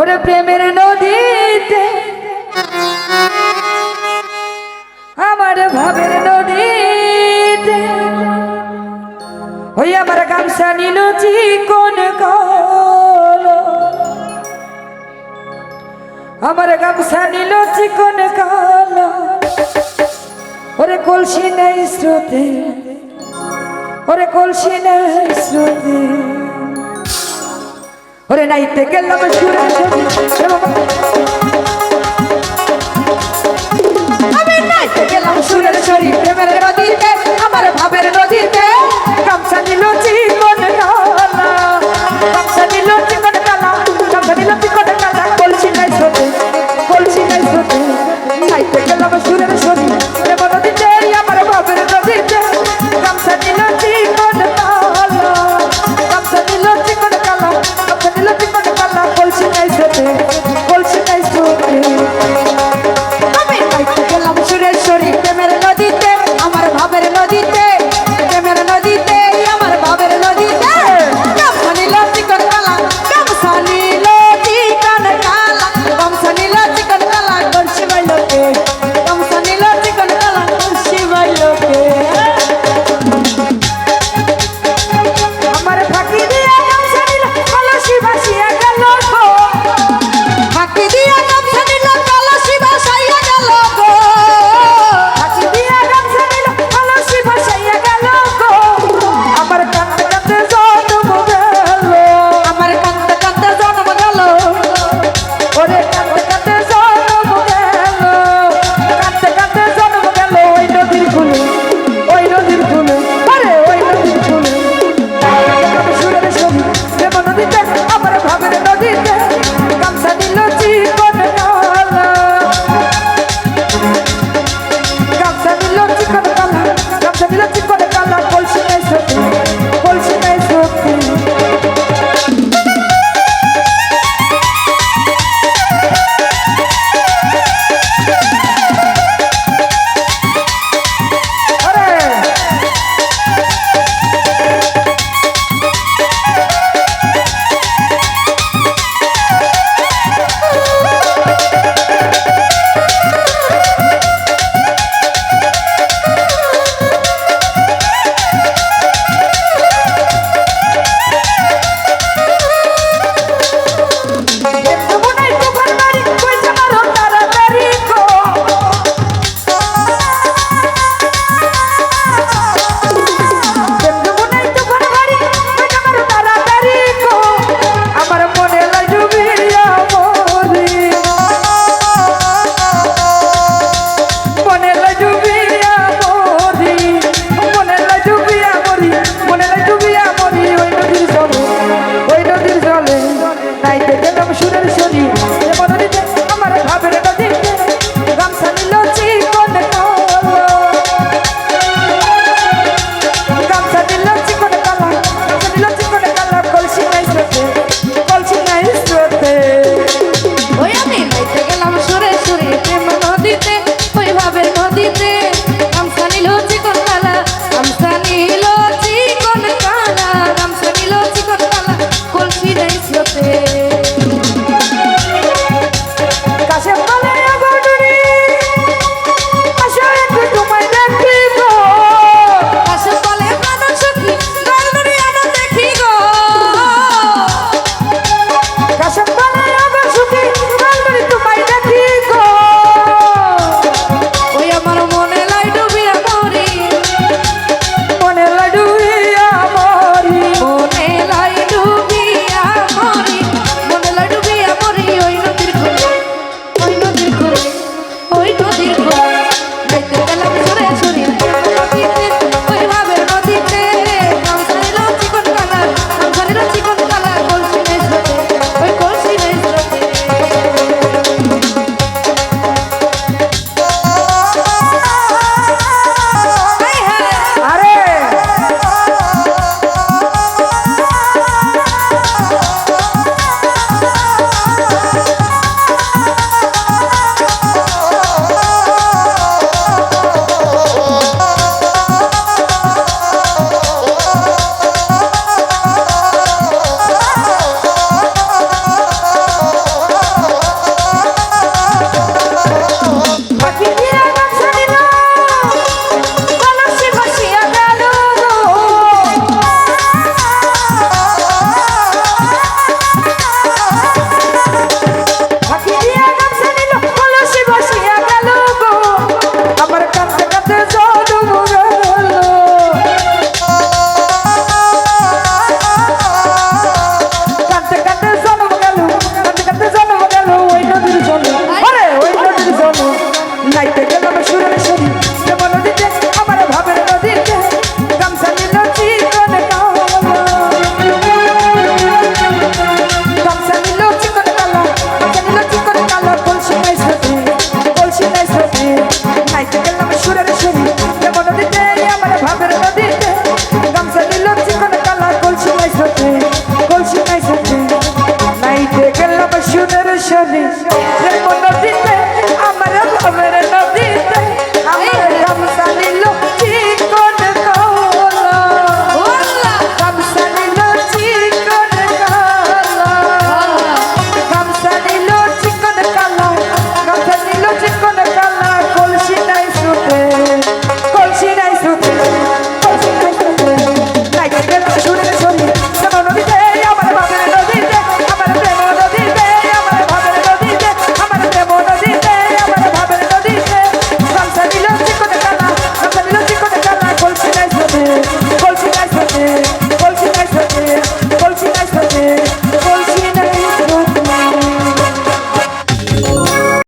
ওরে প্রেমের নদীতে, আমার ভাবের নদীতে, ওই আমার গামছা নিল চিকন কালো। আমার গামছা নিল চিকন কালো। ওরে কলসি নেই স্রোতে, ওরে কলসি নেই স্রোতে। ওরে নাইতে গেলাম সুরে আমি নাইতে গেলাম সুরের শরীর প্রেমের নদীতে